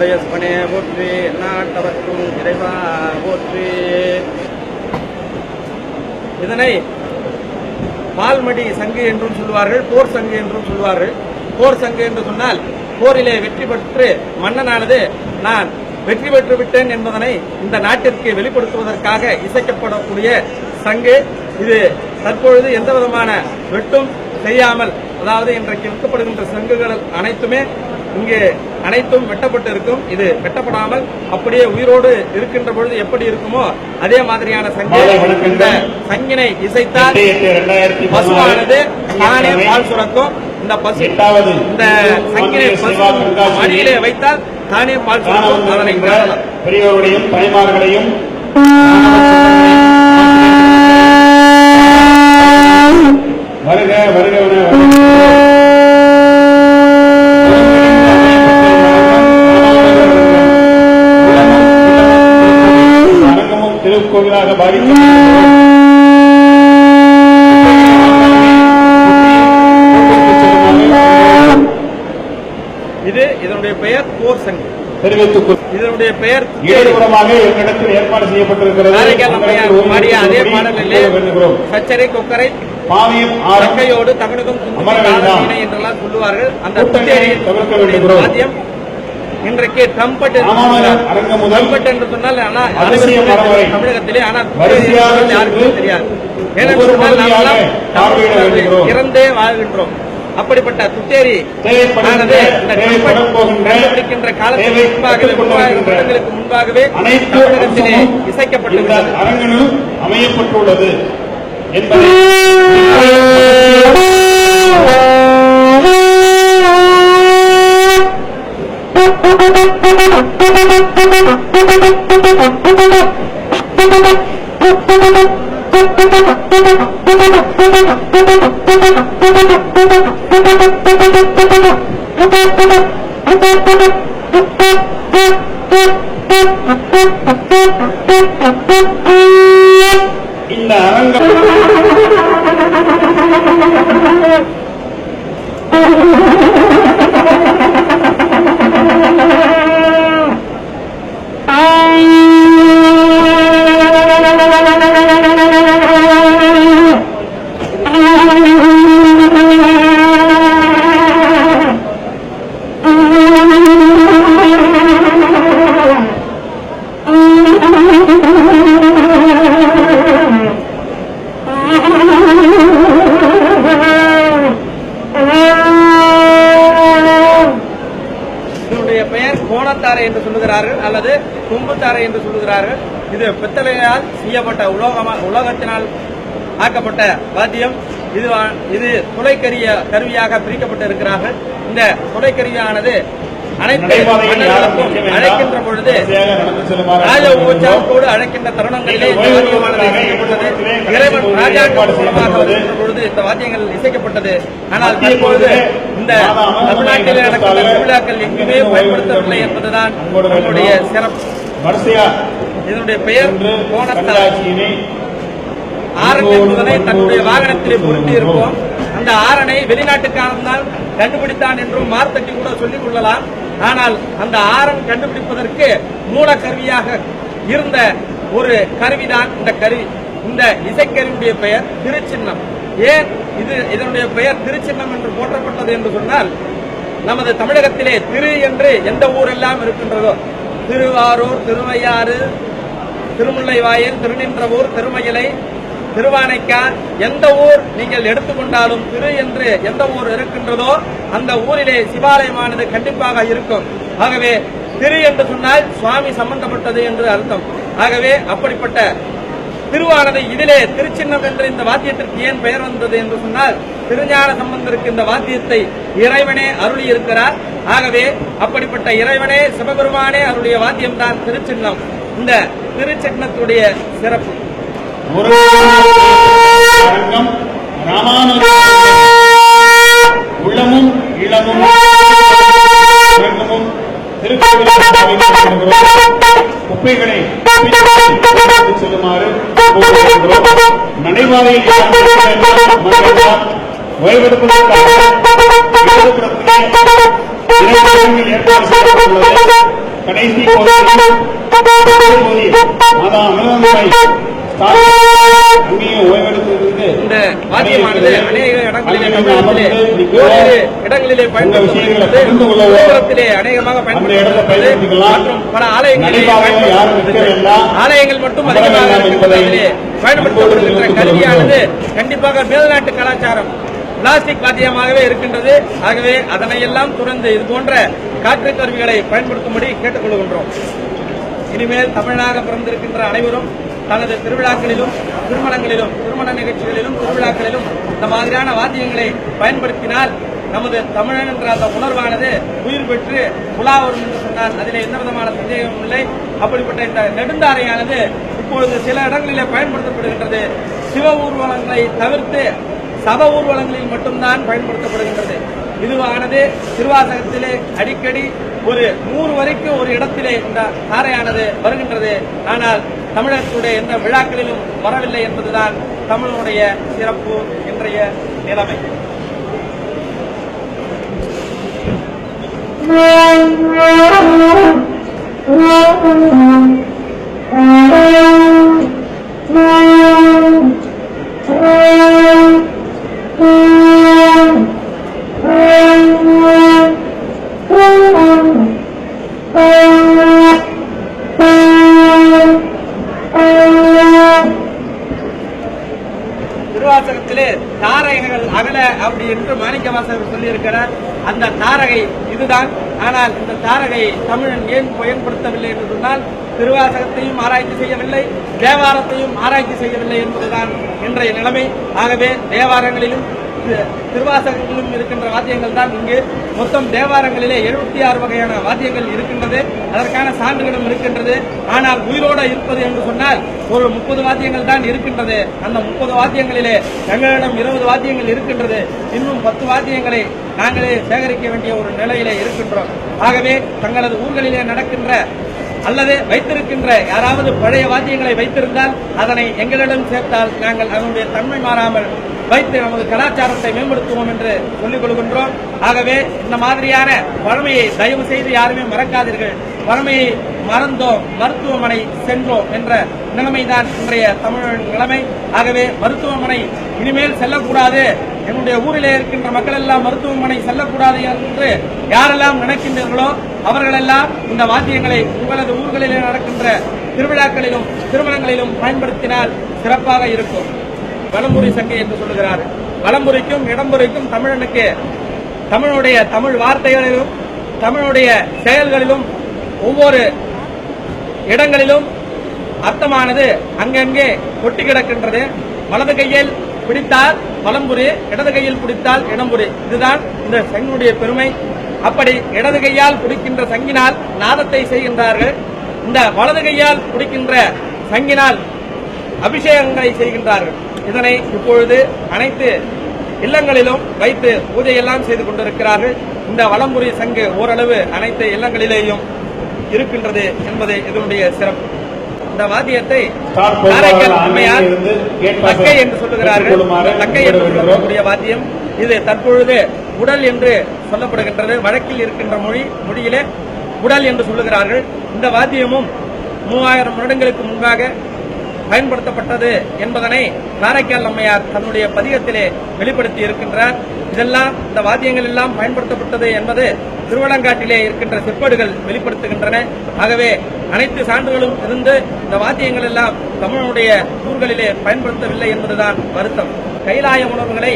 எந்தையுடைய சிவனே போற்றி நாட்டவர்க்கும் இறைவா போற்றி. இதனை பால்மடி சங்கு என்றும் சொல்வார்கள் போர் சங்கு என்றும் சொல்வார்கள் போர் சங்கு என்று சொன்னால் போரிலே வெற்றி பெற்று மன்னனானது நான் வெற்றி பெற்று விட்டேன் என்பதனை இந்த நாட்டிற்கு வெளிப்படுத்துவதற்காக இசைக்கப்படக்கூடிய சங்கு. இது தற்பொழுது எந்த விதமான வெட்டும் செய்யாமல் அதாவது இன்றைக்கு விற்கப்படுகின்ற சங்குகள் அனைத்துமே இங்கு அனைத்தும் வெட்டப்பட்டு இருக்கும் இது வெட்டப்படாமல் அப்படியே உயிரோடு இருக்கின்ற பொழுது எப்படி இருக்குமோ அதே மாதிரியான சங்கு மாலை வணக்கங்கள். இந்த சங்கினை இசைத்தால் பசுவானது தானே பால் சுரக்கும். இந்த பசு இந்த சங்கினை பசு மடியிலே வைத்தால் தானே பால் சுரக்கும். அதனை பெரியோர்களையும் தாய்மார்களையும் வருக வருக. என அரங்கமும் திருக்கோவிலாக பாதிக்க இது இதனுடைய பெயர் போர் சங்கு தெரிவித்துக் இதனுடைய பெயர் ஈடுபுறமாக எங்களிடத்தில் ஏற்பாடு செய்யப்பட்டிருக்கிறது. அதே பாடலிலே சச்சரை கொக்கரை பாவியம் தங்கையோடு வேண்டாம். குந்தினை என்றெல்லாம் சொல்லுவார்கள். அந்த தவிர்க்க வேண்டுகிறோம். இன்றைக்கு ட்ரம்பட் ட்ரம்பட் என்று சொன்னால் தமிழகத்திலே ஆனால் யாருக்கும் தெரியாது. ஏனென்று சொன்னால் நாமெல்லாம். இறந்தே வாழ்கின்றோம். அப்படிப்பட்ட துத்தேரி கண்டுபிடிக்கின்ற காலத்துக்கு தேவை முன்பாகவே வருடங்களுக்கு முன்பாகவே அனைத்து தமிழகத்திலே இசைக்கப்பட்டுள்ளது அரங்கனில் அமையப்பட்டுள்ளது என்பதை Thank you. கும்புத்தாரை என்று சொல்லுகிறார்கள். இது பித்தளையால் செய்யப்பட்ட உலோகமா உலோகத்தினால் ஆக்கப்பட்ட வாத்தியம். இது இது துளைக்கரிய கருவியாக பிரிக்கப்பட்டு இருக்கிறார்கள் இந்த துளைக்கருவியானது அழைக்கின்ற பொழுது ராஜ அழைக்கின்ற தருணங்களிலே இறைவன் ராஜாக்கள் மூலமாக வருகின்ற பொழுது இந்த வாத்தியங்கள் இசைக்கப்பட்டது. ஆனால் தற்பொழுது பொழுது இந்த தமிழ்நாட்டில் நடக்கின்ற ஸ்டாலின் திருவிழாக்கள் எங்குமே பயன்படுத்தவில்லை என்பதுதான் நம்முடைய சிறப்பு. இதனுடைய பெயர் கண்காட்சியினை ஆரன் என்பதனை தன்னுடைய வாகனத்திலே பொருத்தி இருப்போம் அந்த ஆரனை வெளிநாட்டுக்காரன் கண்டுபிடித்தான் என்றும் மார்த்தட்டி கூட சொல்லிக் கொள்ளலாம். ஆனால் அந்த ஆரம் கண்டுபிடிப்பதற்கு மூல கருவியாக இருந்த ஒரு கருவிதான் இந்த கருவி. இந்த இசைக்கருவியுடைய பெயர் திருச்சின்னம். ஏன் இது இதனுடைய பெயர் திருச்சின்னம் என்று போற்றப்பட்டது என்று சொன்னால் நமது தமிழகத்திலே திரு என்று எந்த ஊரெல்லாம் இருக்கின்றதோ திருவாரூர் திருவையாறு திருமுல்லைவாயல் திருநின்றவூர் திருமயிலை திருவானைக்கான் எந்த ஊர் நீங்கள் எடுத்துக்கொண்டாலும் திரு என்று எந்த ஊர் இருக்கின்றதோ அந்த ஊரிலே சிவாலயமானது கண்டிப்பாக இருக்கும். ஆகவே திரு என்று சொன்னால் சுவாமி சம்பந்தப்பட்டது என்று அர்த்தம். ஆகவே அப்படிப்பட்ட திருவானது இதிலே திருச்சின்னம் என்ற இந்த வாத்தியத்திற்கு ஏன் பெயர் வந்தது என்று சொன்னால் திருஞான சம்பந்தருக்கு இந்த வாத்தியத்தை இறைவனே அருளி இருக்கிறார் ஆகவே அப்படிப்பட்ட இறைவனே சிவபெருமானே அருளிய வாத்தியம்தான் திருச்சின்னம். இந்த திருச்சின்னத்துடைய சிறப்பு. ஒரு அரங்கம் ராமானுஜ உள்ளமும் இளமும். குப்பைகளை செல்லுமாறு. நடைபாதையில் ஓய்வெடுப்பதற்காக ஏற்பாடு செய்யப்பட்டுள்ளது மாதா ஸ்டாலின் அங்கேயும் ஓய்வெடுத்திருந்து இந்த வாத்தியமானது அநேக இடங்களிலே தமிழகத்திலே ஓரிரு இடங்களிலே அநேகமாக. மற்றும் பல ஆலயங்களிலே. ஆலயங்கள் மட்டும் அதிகமாக இருக்கின்றதிலே பயன்படுத்தப்படுகின்ற கல்வியானது கண்டிப்பாக மேல்நாட்டு கலாச்சாரம் பிளாஸ்டிக் வாத்தியமாகவே இருக்கின்றது. ஆகவே அதனை எல்லாம் துறந்து இது போன்ற காற்று கருவிகளை பயன்படுத்தும்படி கேட்டுக்கொள்கின்றோம். இனிமேல் தமிழனாக பிறந்திருக்கின்ற அனைவரும் தனது திருவிழாக்களிலும் திருமணங்களிலும் திருமண நிகழ்ச்சிகளிலும் திருவிழாக்களிலும் இந்த மாதிரியான வாத்தியங்களை பயன்படுத்தினால் நமது தமிழன் என்ற அந்த உணர்வானது உயிர் பெற்று உலா வரும் என்று சொன்னால் அதிலே எந்த விதமான சந்தேகமும் இல்லை. அப்படிப்பட்ட இந்த நெடுந்தாரையானது இப்பொழுது சில இடங்களிலே பயன்படுத்தப்படுகின்றது. சிவ ஊர்வலங்களை தவிர்த்து சப ஊர்வலங்களில் மட்டும்தான் பயன்படுத்தப்படுகின்றது. இதுவானது திருவாசகத்திலே அடிக்கடி ஒரு நூறு வரைக்கும் ஒரு இடத்திலே இந்த தாரையானது வருகின்றது. ஆனால் தமிழகத்துடைய எந்த விழாக்களிலும் வரவில்லை என்பதுதான் தமிழனுடைய சிறப்பு இன்றைய நிலைமை. வாசகத்திலே தாரகைகள் அகல அப்படி என்று மாணிக்க வாசகர் சொல்லியிருக்கிறார். அந்த தாரகை இதுதான். ஆனால் இந்த தாரகையை தமிழன் ஏன் பயன்படுத்தவில்லை என்று சொன்னால் திருவாசகத்தையும் ஆராய்ச்சி செய்யவில்லை தேவாரத்தையும் ஆராய்ச்சி செய்யவில்லை என்பதுதான் இன்றைய நிலைமை. ஆகவே தேவாரங்களிலும் திருவாசகங்களிலும் இருக்கின்ற வாத்தியங்கள் தான் இங்கு மொத்தம் தேவாரங்களிலே எழுபத்தி ஆறு வகையான வாத்தியங்கள் இருக்கின்றது. அதற்கான சான்றுகளும் இருக்கின்றது. ஆனால் உயிரோட இருப்பது என்று சொன்னால் ஒரு முப்பது வாத்தியங்கள் தான் இருக்கின்றது. அந்த முப்பது வாத்தியங்களிலே எங்களிடம் இருபது வாத்தியங்கள் இருக்கின்றது. இன்னும் பத்து வாத்தியங்களை நாங்களே சேகரிக்க வேண்டிய ஒரு நிலையிலே இருக்கின்றோம். ஆகவே தங்களது ஊர்களிலே நடக்கின்ற அல்லது வைத்திருக்கின்ற யாராவது பழைய வாத்தியங்களை வைத்திருந்தால் அதனை எங்களிடம் சேர்த்தால் நாங்கள் அதனுடைய தன்மை மாறாமல் வைத்து நமது கலாச்சாரத்தை மேம்படுத்துவோம் என்று சொல்லிக் கொள்கின்றோம். ஆகவே இந்த மாதிரியான பழமையை தயவு செய்து யாருமே மறக்காதீர்கள். பழமையை மறந்தோம் மருத்துவமனை சென்றோம் என்ற நிலைமைதான் இன்றைய தமிழ் நிலைமை. ஆகவே மருத்துவமனை இனிமேல் செல்லக்கூடாது. என்னுடைய ஊரிலே இருக்கின்ற மக்கள் எல்லாம் மருத்துவமனை செல்லக்கூடாது என்று யாரெல்லாம் நினைக்கின்றீர்களோ அவர்களெல்லாம் இந்த வாத்தியங்களை உங்களது ஊர்களிலே நடக்கின்ற திருவிழாக்களிலும் திருமணங்களிலும் பயன்படுத்தினால் சிறப்பாக இருக்கும். வலம்புரி சங்கை என்று சொல்லுகிறார். வலம்புரிக்கும் இடம்புரிக்கும் தமிழனுக்கு தமிழுடைய தமிழ் வார்த்தைகளிலும் தமிழுடைய செயல்களிலும் ஒவ்வொரு இடங்களிலும் அர்த்தமானது அங்கங்கே கொட்டி கிடக்கின்றது. வலது கையில் பிடித்தால் வலம்புரி இடது கையில் பிடித்தால் இடம்புரி. இதுதான் இந்த சங்கினுடைய பெருமை. அப்படி இடது கையால் பிடிக்கின்ற சங்கினால் நாதத்தை செய்கின்றார்கள். இந்த வலது கையால் பிடிக்கின்ற சங்கினால் அபிஷேகங்களை செய்கின்றார்கள். இதனை இப்பொழுது அனைத்து இல்லங்களிலும் வைத்து பூஜையெல்லாம் செய்து கொண்டிருக்கிறார்கள். இந்த வலம்புரி சங்கு ஓரளவு அனைத்து இல்லங்களிலேயும் இருக்கின்றது என்பது இதனுடைய சிறப்பு. இந்த வாத்தியத்தை காரைக்கால் அம்மையார் தக்கை என்று சொல்லுகிறார்கள். தக்கை என்று. சொல்லக்கூடிய வாத்தியம் இது தற்பொழுது உடல் என்று சொல்லப்படுகின்றது. வழக்கில் இருக்கின்ற மொழி மொழியிலே உடல் என்று சொல்லுகிறார்கள். இந்த வாத்தியமும் மூவாயிரம் வருடங்களுக்கு முன்பாக பயன்படுத்தப்பட்டது என்பதனை காரைக்கால் அம்மையார் தன்னுடைய பதிகத்திலே வெளிப்படுத்தி இருக்கின்றார். இதெல்லாம் இந்த வாத்தியங்கள் எல்லாம் பயன்படுத்தப்பட்டது என்பது திருவள்ளங்காட்டிலே இருக்கின்ற செப்பேடுகள் வெளிப்படுத்துகின்றன. ஆகவே அனைத்து சான்றுகளும் இருந்து இந்த வாத்தியங்கள் எல்லாம் தமிழனுடைய ஊர்களிலே பயன்படுத்தவில்லை என்பதுதான் வருத்தம். கைலாய உணர்வுகளை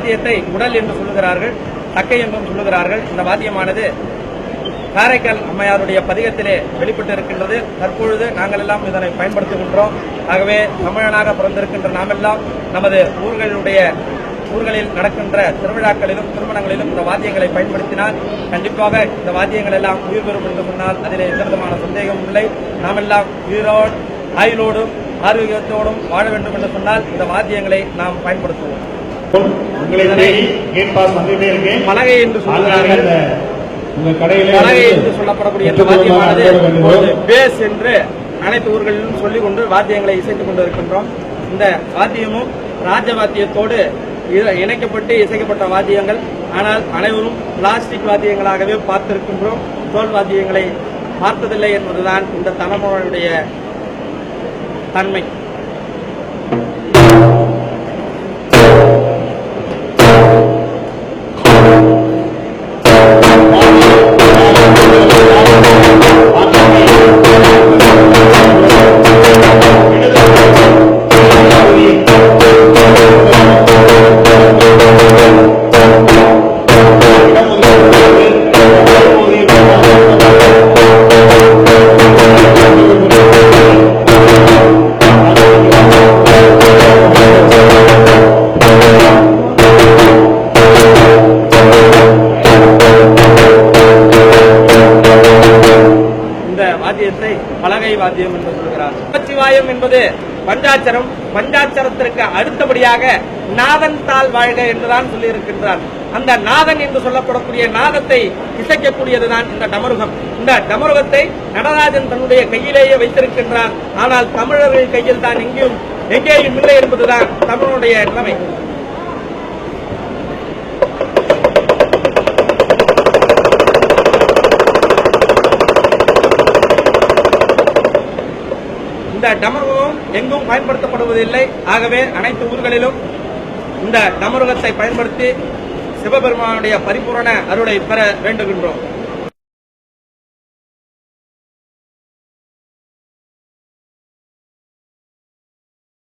வாத்தியத்தை உடல் என்று சொல்லுகிறார்கள் தக்கை என்றும் சொல்லுகிறார்கள். இந்த வாத்தியமானது காரைக்கால் அம்மையாருடைய பதிகத்திலே வெளிப்பட்டு இருக்கின்றது தற்பொழுது நாங்கள் எல்லாம் இதனை பயன்படுத்துகின்றோம். ஆகவே தமிழனாக பிறந்திருக்கின்ற நாமெல்லாம் நமது ஊர்களுடைய ஊர்களில் நடக்கின்ற திருவிழாக்களிலும் திருமணங்களிலும் இந்த வாத்தியங்களை பயன்படுத்தினால் கண்டிப்பாக இந்த வாத்தியங்கள் எல்லாம் உயிர் பெறும் என்று சொன்னால் அதில் எந்த விதமான சந்தேகமும் இல்லை. நாமெல்லாம் உயிரோடு ஆயுளோடும் ஆரோக்கியத்தோடும் வாழ வேண்டும் என்று சொன்னால் இந்த வாத்தியங்களை நாம் பயன்படுத்துவோம். என்று சொல்கிறார்கள் பலகை என்று சொல்லப்படக்கூடிய இந்த வாத்தியமானது பேஸ் என்று அனைத்து ஊர்களிலும் சொல்லிக் கொண்டு வாத்தியங்களை இசைத்துக் கொண்டிருக்கின்றோம். இந்த வாத்தியமும் ராஜ வாத்தியத்தோடு இ- இணைக்கப்பட்டு இசைக்கப்பட்ட வாத்தியங்கள். ஆனால் அனைவரும் பிளாஸ்டிக் வாத்தியங்களாகவே பார்த்திருக்கின்றோம். தோல் வாத்தியங்களை பார்த்ததில்லை என்பதுதான் இந்த தலைமுறையுடைய தன்மை. என்பது பஞ்சாட்சரம் பஞ்சாட்சரத்திற்கு அடுத்தபடியாக நாதன் தால் வாழ்க என்றுதான் சொல்லியிருக்கின்றார் அந்த நாதன் என்று சொல்லப்படக்கூடிய நாதத்தை இசைக்கக்கூடியதுதான் இந்த டமருகம் இந்த டமருகத்தை நடராஜன் தன்னுடைய கையிலேயே வைத்திருக்கின்றார் ஆனால் தமிழர்கள் கையில் தான் எங்கேயும் எங்கேயும் இல்லை என்பதுதான் தமிழனுடைய நிலைமை. இந்த டமருகம் எங்கும் பயன்படுத்தப்படுவதில்லை. ஆகவே அனைத்து ஊர்களிலும் இந்த டமருகத்தை பயன்படுத்தி சிவபெருமானுடைய பரிபூரண அருளை பெற வேண்டுகின்றோம்.